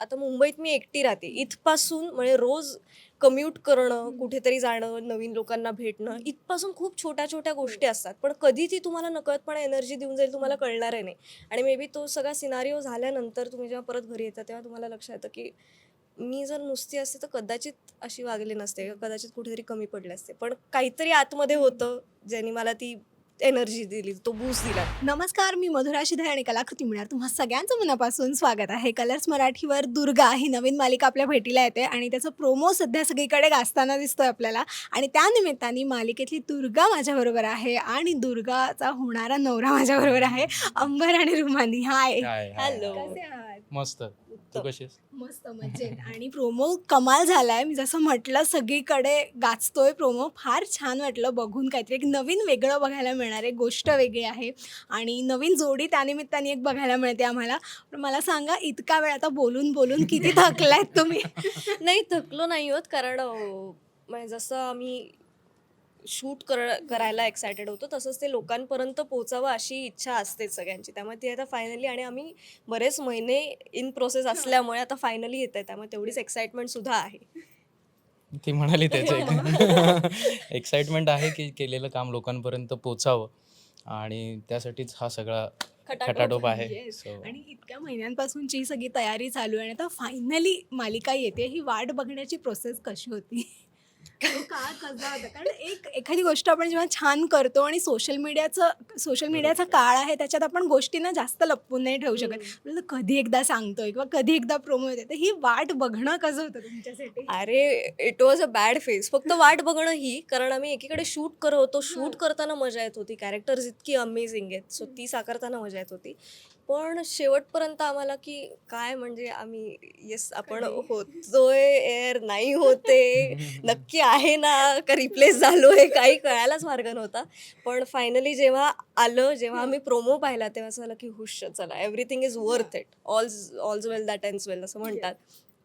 आता मुंबईत मी एकटी राहते. इथपासून म्हणजे रोज कम्यूट करणं कुठेतरी जाणं नवीन लोकांना भेटणं इथपासून खूप छोट्या छोट्या गोष्टी असतात. पण कधी ती तुम्हाला नकळतपणे एनर्जी देऊन जाईल तुम्हाला कळणार नाही. आणि मे बी तो सगळा सिनारिओ झाल्यानंतर तुम्ही जेव्हा परत घरी येता तेव्हा तुम्हाला लक्षात येतं की मी जर नुसती असते तर कदाचित अशी वागली नसते कदाचित कुठेतरी कमी पडले असते. पण काहीतरी आतमध्ये होतं ज्यांनी मला ती एनर्जी दिली तो बूस्ट दिला. नमस्कार मी मधुरा शिधे आणि कलाकृती मिळणार तुम्हा सगळ्यांचं मनापासून स्वागत आहे. कलर्स मराठीवर दुर्गा ही नवीन मालिका आपल्या भेटीला येते आणि त्याचं प्रोमो सध्या सगळीकडे गाजताना दिसतोय आपल्याला. आणि त्या निमित्ताने मालिकेतली दुर्गा माझ्याबरोबर आहे आणि दुर्गाचा होणारा नवरा माझ्याबरोबर आहे. अंबर आणि रुमानी हाय आहात? मस्त. तू कशी आहेस? मस्त मजेत. आणि प्रोमो कमाल झालाय. मी जसं म्हटलं सगळीकडे गाजतोय प्रोमो. फार छान वाटलं बघून. काहीतरी एक नवीन वेगळं बघायला मिळणार आहे. गोष्ट वेगळी आहे. आणि नवीन जोडी त्यानिमित्ताने एक बघायला मिळते आम्हाला. पण मला सांगा इतका वेळ आता बोलून बोलून किती थकलायत तुम्ही? नाही थकलो नाही होत. कारण अं, म्हणजे जसं आम्ही शूट कर करायला एक्सायटेड होतो. तसंच ते लोकांपर्यंत पोचावं अशी इच्छा असते सगळ्यांची. त्यामुळे ती आता फायनली आणि आम्ही बरेच महिने इन प्रोसेस असल्यामुळे आता फायनली येत आहे त्यामुळे तेवढीच एक्साइटमेंट सुद्धा आहे. ती म्हणाली त्याचं एक्साइटमेंट आहे की केलेलं काम लोकांपर्यंत पोचावं आणि त्यासाठीच हा सगळा खटाटोप आहे. आणि इतक्या महिन्यांपासूनची सगळी तयारी चालू आहे आणि आता फायनली मालिका येते ही वाट बघण्याची प्रोसेस कशी होती? तो काळ कसा होता? कारण एक एखादी गोष्ट आपण जेव्हा छान करतो आणि सोशल मीडियाचं सोशल मीडियाचा काळ आहे त्याच्यात आपण गोष्टींना जास्त लपवून नाही ठेवू शकत. आपल्याला कधी एकदा सांगतोय किंवा कधी एकदा प्रोमो येते तर ही वाट बघणं कसं होतं तुमच्यासाठी? अरे it was a bad phase फक्त वाट बघणं ही कारण आम्ही एकीकडे शूट करत होतो. शूट करताना मजा येत होती. कॅरेक्टर्स इतकी अमेझिंग आहेत. सो ती साकारताना मजा येत होती. पण शेवटपर्यंत आम्हाला की काय म्हणजे आम्ही येस आपण होतोय एअर नाही होते. नक्की आहे ना का रिप्लेस झालोय काही कळायलाच मार्ग नव्हता. पण फायनली जेव्हा आलं जेव्हा आम्ही प्रोमो पाहिला तेव्हा असं झालं की हुश चला everything is worth it all's all's well that ends well असं म्हणतात.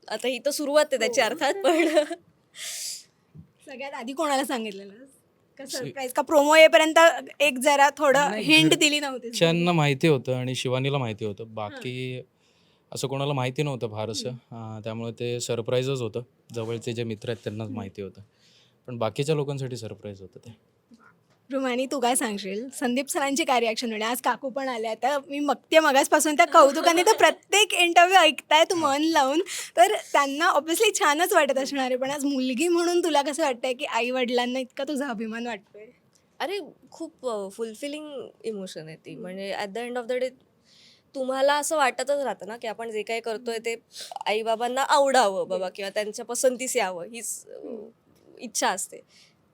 आता ही तर सुरुवात आहे त्याची अर्थात पण सगळ्यात आधी कोणाला सांगितलेलं? का शि- सरप्राईज का प्रोमो येईपर्यंत एक जरा थोडं हिंट दिली नव्हती घरच्यांना माहिती होतं आणि शिवानीला माहिती होतं. बाकी असं कोणाला माहिती नव्हतं फारसं त्यामुळे ते सरप्राईजच होतं. जवळचे जे मित्र आहेत त्यांनाच माहिती होतं. पण बाकीच्या लोकांसाठी सरप्राईज होतं ते. रुमानी तू काय सांगशील? संदीप सरांची काय रिॲक्शन होणे आज काकू पण आले आता मी मगते मगासपासून त्या कौतुकाने तर प्रत्येक इंटरव्ह्यू ऐकताय तू मन लावून. तर त्यांना ऑब्व्हियसली छानच वाटत असणार आहे. पण आज मुलगी म्हणून तुला कसं वाटतंय की आई वडिलांना इतका तुझा अभिमान वाटतोय? अरे खूप फुलफिलिंग इमोशन आहे ती. म्हणजे at the end of the day तुम्हाला असं वाटतच राहतं ना की आपण जे काही करतोय ते आईबाबांना आवडावं बाबा किंवा त्यांच्या पसंतीस यावं. हीच इच्छा असते.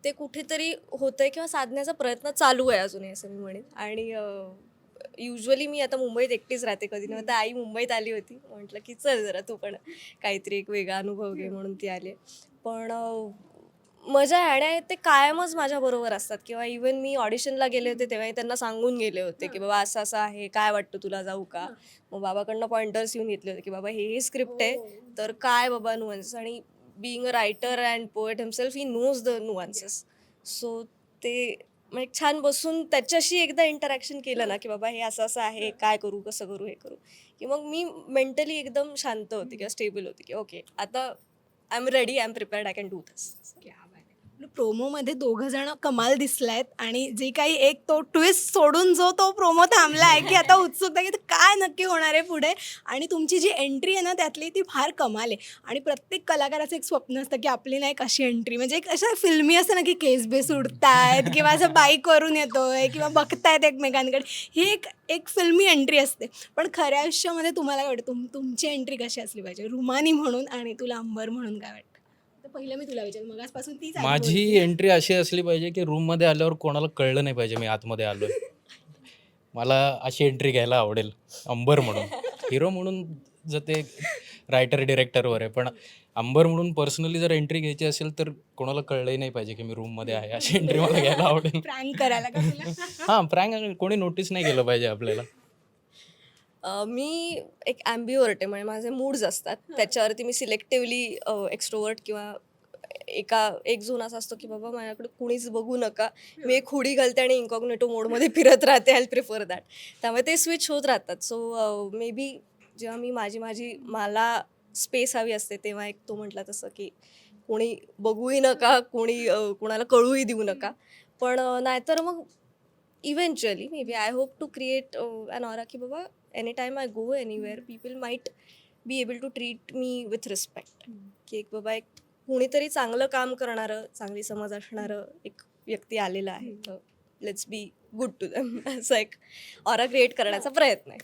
ते कुठेतरी होतंय किंवा साधण्याचा प्रयत्न चालू आहे अजूनही असं मी म्हणेन. आणि युजली मी आता मुंबईत एकटीच राहते कधी नव्हतं आई मुंबईत आली होती. म्हटलं की चल जरा तू पण काहीतरी एक वेगळा अनुभव घे म्हणून ती आली पण मजा आहे. आणि ते कायमच माझ्याबरोबर असतात. किंवा इवन मी ऑडिशनला गेले होते तेव्हाही त्यांना सांगून गेले होते की बाबा असं असं आहे. काय वाटतं तुला? जाऊ का? मग बाबाकडनं पॉइंटर्स येऊन घेतले होते की बाबा हे हे स्क्रिप्ट आहे. तर काय बाबा नुअन्सेस आणि being a writer and poet himself he knows the nuances so ते मग एक छान बसून त्याच्याशी एकदा इंटरॅक्शन केलं ना की बाबा हे असं असं आहे काय करू कसं करू हे करू. की मग मी मेंटली एकदम शांत होती किंवा स्टेबल होती की ओके आता I am ready I am prepared I can do this प्रोमोमध्ये दोघं जण कमाल दिसलायत आणि जे काही एक तो ट्विस्ट सोडून जो तो प्रोमो थांबला आहे की आता उत्सुकता की काय नक्की होणार आहे पुढे. आणि तुमची जी एंट्री आहे ना त्यातली ती फार कमाल आहे. आणि प्रत्येक कलाकाराचं एक स्वप्न असतं की आपली नाही कशी एंट्री म्हणजे एक अशा फिल्मी असतं ना की केस बेस उडतायत किंवा असं बाईकवरून येतोय किंवा बघतायत एकमेकांकडे. ही एक एक फिल्मी एंट्री असते. पण खऱ्या आयुष्यामध्ये तुम्हाला काय वाटतं? तुम तुमची एंट्री कशी असली पाहिजे? रुमानी म्हणून आणि तुला अंबर म्हणून काय वाटतं? पहिलं मी तुला विचार मगासपासून तीच आधी माझी. एंट्री अशी असली पाहिजे की रूममध्ये आल्यावर कोणाला कळलं नाही पाहिजे मी आतमध्ये आलोय. मला अशी एंट्री घ्यायला आवडेल अंबर म्हणून. हिरो म्हणून जर ते रायटर डिरेक्टरवर आहे पण अंबर म्हणून पर्सनली जर एंट्री घ्यायची असेल तर कोणाला कळलंही नाही पाहिजे की मी रूममध्ये आहे. अशी एंट्री मला घ्यायला आवडेल. प्रँक करायला का तुला? हां प्रँक कोणी नोटीस नाही केलं पाहिजे आपल्याला. अ, मी एक ॲम्बिवर्ट आहे म्हणजे माझे मूड्स असतात. त्याच्यावरती मी सिलेक्टिव्हली एक्स्ट्रोवर्ट किंवा एका एक झोन असा असतो की बाबा माझ्याकडे कुणीच बघू नका. मी एक हुडी घालते आणि इन्कॉग्नेटो मोडमध्ये फिरत राहते आय प्रिफर दॅट त्यामुळे ते स्विच होत राहतात. सो मे बी जेव्हा मी माझी माझी मला स्पेस हवी असते तेव्हा एक तो म्हटला तसं की कोणी बघूही नका कोणी अं, कोणाला कळूही देऊ नका. पण अं, नाहीतर मग eventually maybe I hope to create an aura की बाबा any time I go anywhere people might be able to treat me with respect की एक बाबा एक कोणीतरी चांगलं काम करणारं चांगली समज असणारं एक व्यक्ती आलेलं आहे. तर let's be good to them असं एक ऑरा क्रिएट करण्याचा प्रयत्न आहे.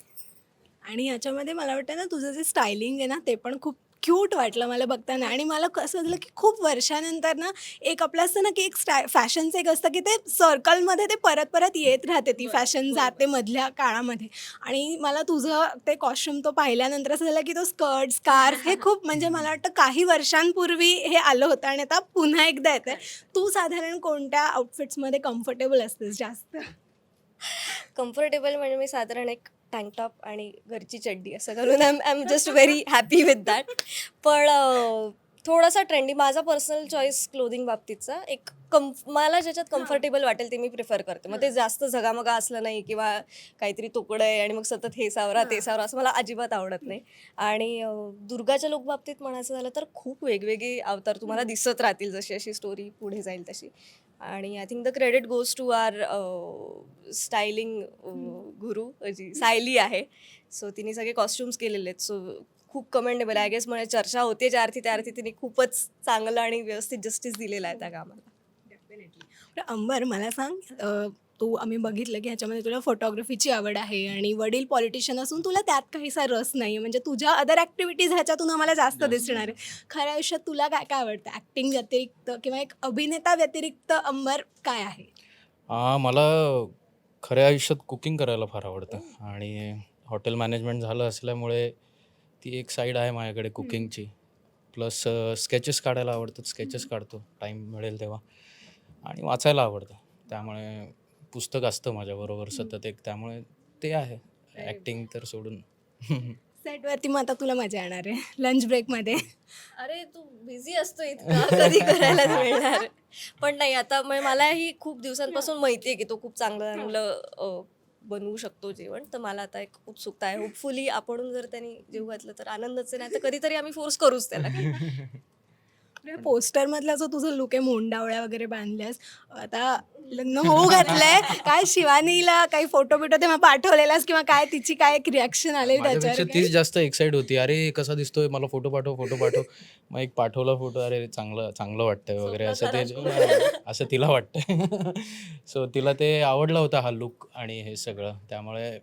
आणि याच्यामध्ये मला वाटतं ना तुझं जे स्टायलिंग आहे ना ते पण खूप क्यूट वाटलं मला बघताना. आणि मला कसं झालं की खूप वर्षानंतर ना एक आपलं असतं ना की एक स्टाय फॅशनचं एक असतं की ते सर्कलमध्ये ते परत परत येत राहते ती फॅशन. जाते मधल्या काळामध्ये. आणि मला तुझं ते कॉस्ट्युम तो पाहिल्यानंतर असं झालं की तो स्कर्ट स्कार्फ हे खूप म्हणजे मला वाटतं काही वर्षांपूर्वी हे आलं होतं आणि आता पुन्हा एकदा येतं तू साधारण कोणत्या आउटफिट्समध्ये कम्फर्टेबल असतेस जास्त? कम्फर्टेबल म्हणजे मी साधारण एक टँकटॉप आणि घरची चड्डी असं घालून I I am just very happy with that पण थोडासा ट्रेंडी माझा पर्सनल चॉईस क्लोदिंग बाबतीतचा एक कम मला ज्याच्यात कम्फर्टेबल वाटेल ते मी प्रिफर करते. मग ते जास्त झगामगा असलं नाही किंवा काहीतरी तुकडं आहे आणि मग सतत हे सावरा ते सावरा असं मला अजिबात आवडत नाही. आणि दुर्गाच्या लोक बाबतीत म्हणायचं झालं तर खूप वेगवेगळे अवतार तुम्हाला दिसत राहतील जशी अशी स्टोरी पुढे जाईल तशी. आणि I think the credit goes to our styling guru ji Sayali आहे. सो तिने सगळे कॉस्ट्युम्स केलेले आहेत. सो खूप कमेंडेबल आय गेस म्हणजे चर्चा होते ज्या अर्थी त्या अर्थी तिने खूपच चांगलं आणि व्यवस्थित जस्टिस दिलेला आहे त्या कामाला. बरं, अंबर मला सांग तू आम्ही बघितलं की ह्याच्यामध्ये तुला फोटोग्राफीची आवड आहे आणि वडील पॉलिटिशियन असून तुला त्यात काहीसा रस नाही म्हणजे तुझ्या अदर ॲक्टिव्हिटीज ह्याच्यातून आम्हाला जास्त. दिसणार आहे. खऱ्या आयुष्यात तुला काय काय आवडतं? ॲक्टिंग व्यतिरिक्त किंवा एक अभिनेता व्यतिरिक्त अंबर काय आहे? मला खऱ्या आयुष्यात कुकिंग करायला फार आवडतं. आणि हॉटेल मॅनेजमेंट झालं असल्यामुळे ती एक साईड आहे माझ्याकडे कुकिंगची प्लस स्केचेस काढायला आवडतात. स्केचेस काढतो. टाईम मिळेल तेव्हा. आणि वाचायला आवडतं. त्यामुळे पुस्तक असतं माझ्याबरोबर सतत एक त्यामुळे ते आहे. ॲक्टिंग तर सोडून. सेटवरती मग आता तुला मजा येणार आहे. लंच ब्रेकमध्ये अरे तू बिझी असतो इतका. कधी करायला मिळणार. पण नाही आता मलाही खूप दिवसांपासून माहिती आहे की तो खूप चांगलं चांगलं अं, बनवू शकतो जेवण. तर मला आता एक उत्सुकता आहे. होपफुली आपण जर त्यांनी जेव घातलं तर आनंदच आहे. नाही तर कधीतरी आम्ही फोर्स करूच त्याला. पोस्टरमधला जो तुझा लुक आहे मोंडावळ्या वगैरे बांधल्यास आता लग्न होऊ घातलंय. काय शिवानीला काही फोटो बिटो तेव्हा पाठवलेलास किंवा काय तिची काय एक रिॲक्शन माझ्यापेक्षा त्याच्यावर तीच काय? जास्त एक्साइट होती. अरे कसा दिसतोय? मला फोटो पाठव फोटो पाठव. मग एक पाठवला फोटो अरे चांगलं चांगलं वाटतंय वगैरे. असं ते असं तिला वाटतं सो तिला ते आवडला होता हा लुक आणि हे सगळं. त्यामुळे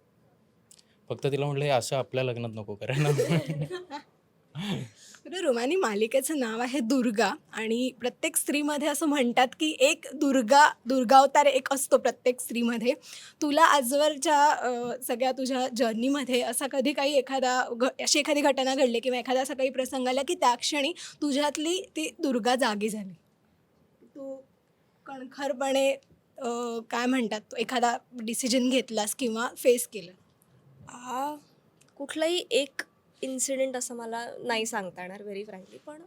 फक्त तिला म्हटलं हे असं आपल्या लग्नात नको करायला बरं, रोमानी मालिकेचं नाव आहे दुर्गा आणि प्रत्येक स्त्रीमध्ये असं म्हणतात की एक दुर्गा दुर्गावतार एक असतो प्रत्येक स्त्रीमध्ये. तुला आजवरच्या सगळ्या तुझ्या जर्नीमध्ये असा कधी काही एखादा घ अशी एखादी घटना घडली किंवा एखादा असा काही प्रसंग आला की त्या क्षणी तुझ्यातली ती दुर्गा जागी झाली? तू कणखरपणे काय म्हणतात? एखादा डिसिजन घेतलास किंवा फेस केलं? कुठलाही एक इन्सिडेंट असं मला नाही सांगता येणार व्हेरी फ्रँकली पण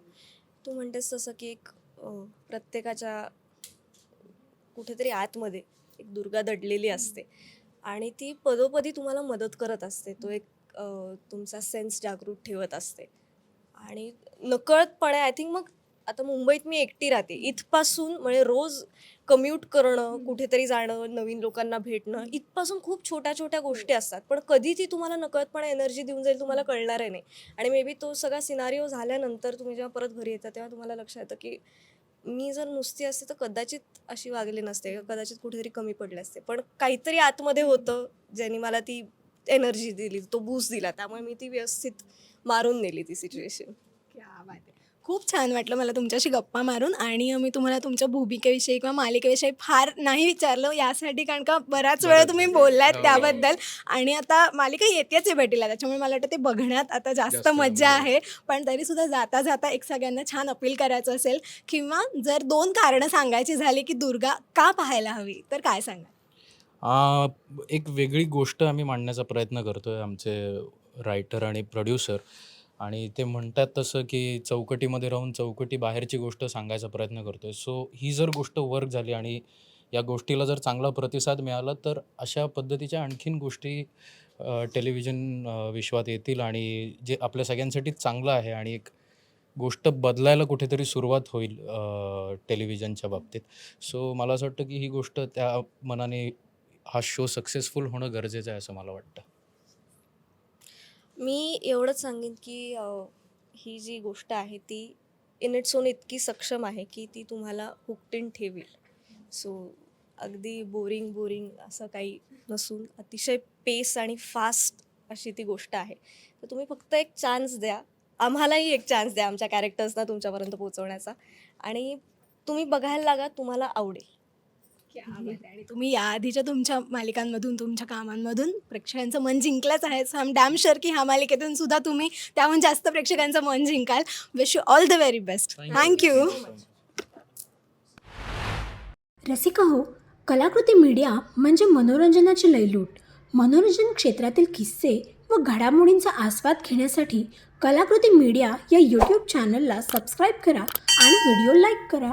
तू म्हणतेस तसं की एक प्रत्येकाच्या कुठेतरी आतमध्ये एक दुर्गा दडलेली असते. आणि ती पदोपदी तुम्हाला मदत करत असते. तो एक तुमचा सेन्स जागृत ठेवत असते. आणि नकळतपणे आय थिंक मग आता मुंबईत मी एकटी राहते. इथपासून म्हणजे रोज कम्यूट करणं कुठेतरी जाणं नवीन लोकांना भेटणं इथपासून खूप छोट्या छोट्या गोष्टी असतात. पण कधी ती तुम्हाला नकळतपणे एनर्जी देऊन जाईल तुम्हाला कळणार आहे नाही. आणि मे बी तो सगळा सिनारिओ झाल्यानंतर तुम्ही जेव्हा परत घरी येता तेव्हा तुम्हाला लक्षात येतं की मी जर नुसती असते तर कदाचित अशी वागली नसते कदाचित कुठेतरी कमी पडले असते. पण काहीतरी आतमध्ये होतं ज्यांनी मला ती एनर्जी दिली तो बूस्ट दिला. त्यामुळे मी ती व्यवस्थित मारून नेली ती सिच्युएशन खूप छान वाटलं मला तुमच्याशी गप्पा मारून आणि मी तुम्हाला तुमच्या भूमिकेविषयी किंवा मालिकेविषयी फार नाही विचारलं यासाठी कारण का बराच वेळ. तुम्ही बोललात हो. त्याबद्दल आणि आता मालिका येतेच आहे भेटीला त्याच्यामुळे मला वाटतं ते बघण्यात आता जास्त मजा. आहे पण तरीसुद्धा जाता जाता एक सगळ्यांना छान अपील करायचं असेल किंवा जर दोन कारणं सांगायची झाली की दुर्गा का पाहायला हवी तर काय सांगा आ, एक वेगळी गोष्ट आम्ही मांडण्याचा प्रयत्न करतोय आमचे रायटर आणि प्रोड्युसर आणि ते म्हणतात तसं की चौकटीमध्ये राहून चौकटी बाहेरची गोष्ट सांगायचा प्रयत्न करतोय. सो ही जर गोष्ट वर्क झाली आणि या गोष्टीला जर चांगला प्रतिसाद मिळाला तर अशा पद्धतीच्या आणखीन गोष्टी टेलिव्हिजन विश्वात येतील आणि जे आपल्या सगळ्यांसाठी चांगलं आहे आणि एक गोष्ट बदलायला कुठेतरी सुरुवात होईल टेलिव्हिजनच्या बाबतीत. सो मला असं वाटतं की ही गोष्ट त्या मनाने हा शो सक्सेसफुल होणं गरजेचं आहे असं मला वाटतं. मी एवढंच सांगेन की अ, ही जी गोष्ट आहे ती इन इट्स ओन इतकी सक्षम आहे की ती तुम्हाला हुकटीन ठेवेल. सो अगदी बोरिंग बोरिंग असं काही नसून अतिशय पेस आणि फास्ट अशी ती गोष्ट आहे. तर तुम्ही फक्त एक चान्स द्या. आम्हालाही एक चान्स द्या आमच्या कॅरेक्टर्सना तुमच्यापर्यंत पोहोचवण्याचा. आणि तुम्ही बघायला लागा तुम्हाला आवडेल. आणि तुम्ही या आधीच्या तुमच्या मालिकांमधून तुमच्या कामांमधून प्रेक्षकांचं मन जिंकलंच आहे. सो आम डॅम शुअर की ह्या मालिकेतून सुद्धा तुम्ही त्याहून जास्त प्रेक्षकांचं मन जिंकाल. Wish you all the very best thank you Rasika हो कलाकृती मीडिया म्हणजे मनोरंजनाची लयलूट. मनोरंजन क्षेत्रातील किस्से व घडामोडींचा आस्वाद घेण्यासाठी कलाकृती मीडिया या यूट्यूब चॅनलला सबस्क्राईब करा आणि व्हिडिओ लाईक करा.